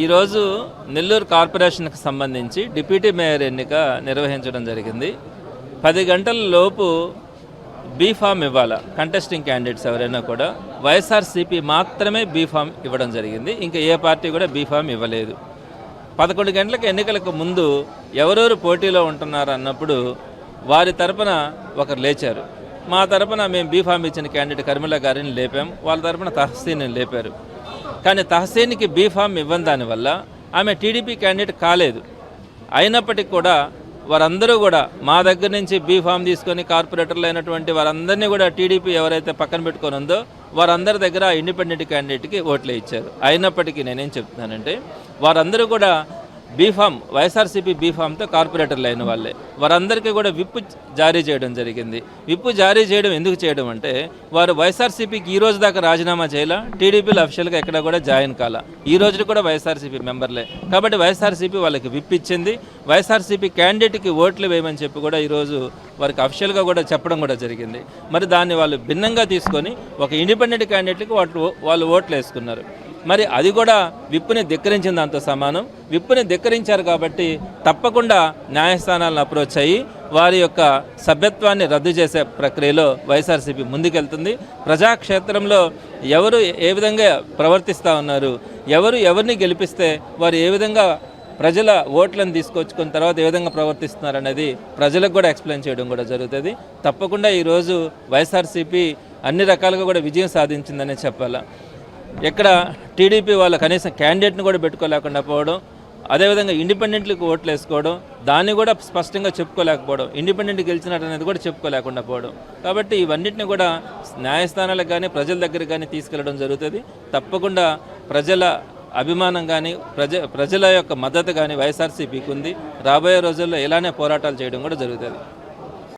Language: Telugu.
ఈరోజు నెల్లూరు కార్పొరేషన్కి సంబంధించి డిప్యూటీ మేయర్ ఎన్నిక నిర్వహించడం జరిగింది. పది గంటల లోపు బీఫామ్ ఇవ్వాలా? కంటెస్టింగ్ క్యాండిడేట్స్ ఎవరైనా కూడా వైఎస్ఆర్సీపీ మాత్రమే బీఫామ్ ఇవ్వడం జరిగింది. ఇంకా ఏ పార్టీ కూడా బీఫామ్ ఇవ్వలేదు. పదకొండు గంటలకు ఎన్నికలకు ముందు ఎవరెవరు పోటీలో ఉంటున్నారు అన్నప్పుడు వారి తరపున ఒకరు లేచారు. మా తరపున మేము బీఫామ్ ఇచ్చిన క్యాండిడేట్ కర్మిల గారిని లేపాం. వాళ్ళ తరపున తహసీని లేపారు. కానీ తహసీన్కి బీఫామ్ ఇవ్వని దానివల్ల ఆమె టీడీపీ క్యాండిడేట్ కాలేదు. అయినప్పటికీ కూడా వారందరూ కూడా మా దగ్గర నుంచి బీఫామ్ తీసుకొని కార్పొరేటర్లు అయినటువంటి వారందరినీ కూడా టీడీపీ ఎవరైతే పక్కన పెట్టుకొని ఉందో వారందరి దగ్గర ఇండిపెండెంట్ క్యాండిడేట్కి ఓట్లు ఇచ్చారు. అయినప్పటికీ నేనేం చెప్తున్నానంటే వారందరూ కూడా బీఫామ్ వైఎస్ఆర్సీపీ బీఫామ్తో కార్పొరేటర్లు అయిన వాళ్ళే. వారందరికీ కూడా విప్పు జారీ చేయడం జరిగింది. విప్పు జారీ చేయడం ఎందుకు చేయడం అంటే వారు వైఎస్ఆర్సీపీకి ఈ రోజు దాకా రాజీనామా చేయాల టీడీపీలో అఫీషియల్గా ఎక్కడ కూడా జాయిన్ కాల. ఈ రోజు కూడా వైఎస్ఆర్సీపీ మెంబర్లే. కాబట్టి వైఎస్ఆర్సీపీ వాళ్ళకి విప్ ఇచ్చింది. వైఎస్ఆర్సీపీ క్యాండిడేట్కి ఓట్లు వేయమని చెప్పి కూడా ఈరోజు వారికి అఫీషియల్గా కూడా చెప్పడం కూడా జరిగింది. మరి దాన్ని వాళ్ళు భిన్నంగా తీసుకొని ఒక ఇండిపెండెంట్ క్యాండిడేట్కి వాళ్ళు వాళ్ళు ఓట్లు వేసుకున్నారు. మరి అది కూడా విప్పుని ధిక్కరించిన దాంతో సమానం. విప్పుని ధిక్కరించారు కాబట్టి తప్పకుండా న్యాయస్థానాలను అప్రోచ్ అయ్యి వారి యొక్క సభ్యత్వాన్ని రద్దు చేసే ప్రక్రియలో వైఎస్ఆర్సీపీ ముందుకెళ్తుంది. ప్రజాక్షేత్రంలో ఎవరు ఏ విధంగా ప్రవర్తిస్తూ ఉన్నారు ఎవరు ఎవరిని గెలిపిస్తే వారు ఏ విధంగా ప్రజల ఓట్లను తీసుకొచ్చుకున్న తర్వాత ఏ విధంగా ప్రవర్తిస్తున్నారు అనేది ప్రజలకు కూడా ఎక్స్ప్లెయిన్ చేయడం కూడా జరుగుతుంది. తప్పకుండా ఈరోజు వైఎస్ఆర్సీపీ అన్ని రకాలుగా కూడా విజయం సాధించిందనే చెప్పాలా. ఎక్కడ టీడీపీ వాళ్ళ కనీసం క్యాండిడేట్ని కూడా పెట్టుకోలేకుండా పోవడం అదేవిధంగా ఇండిపెండెంట్లకు ఓట్లు వేసుకోవడం దాన్ని కూడా స్పష్టంగా చెప్పుకోలేకపోవడం ఇండిపెండెంట్ గెలిచినట్టు అనేది కూడా చెప్పుకోలేకుండా పోవడం. కాబట్టి ఇవన్నిటిని కూడా న్యాయస్థానాలకు కానీ ప్రజల దగ్గర కానీ తీసుకెళ్ళడం జరుగుతుంది. తప్పకుండా ప్రజల అభిమానం కానీ ప్రజ ప్రజల యొక్క మద్దతు కానీ వైఎస్ఆర్సీపీకి ఉంది. రాబోయే రోజుల్లో ఇలానే పోరాటాలు చేయడం కూడా జరుగుతుంది.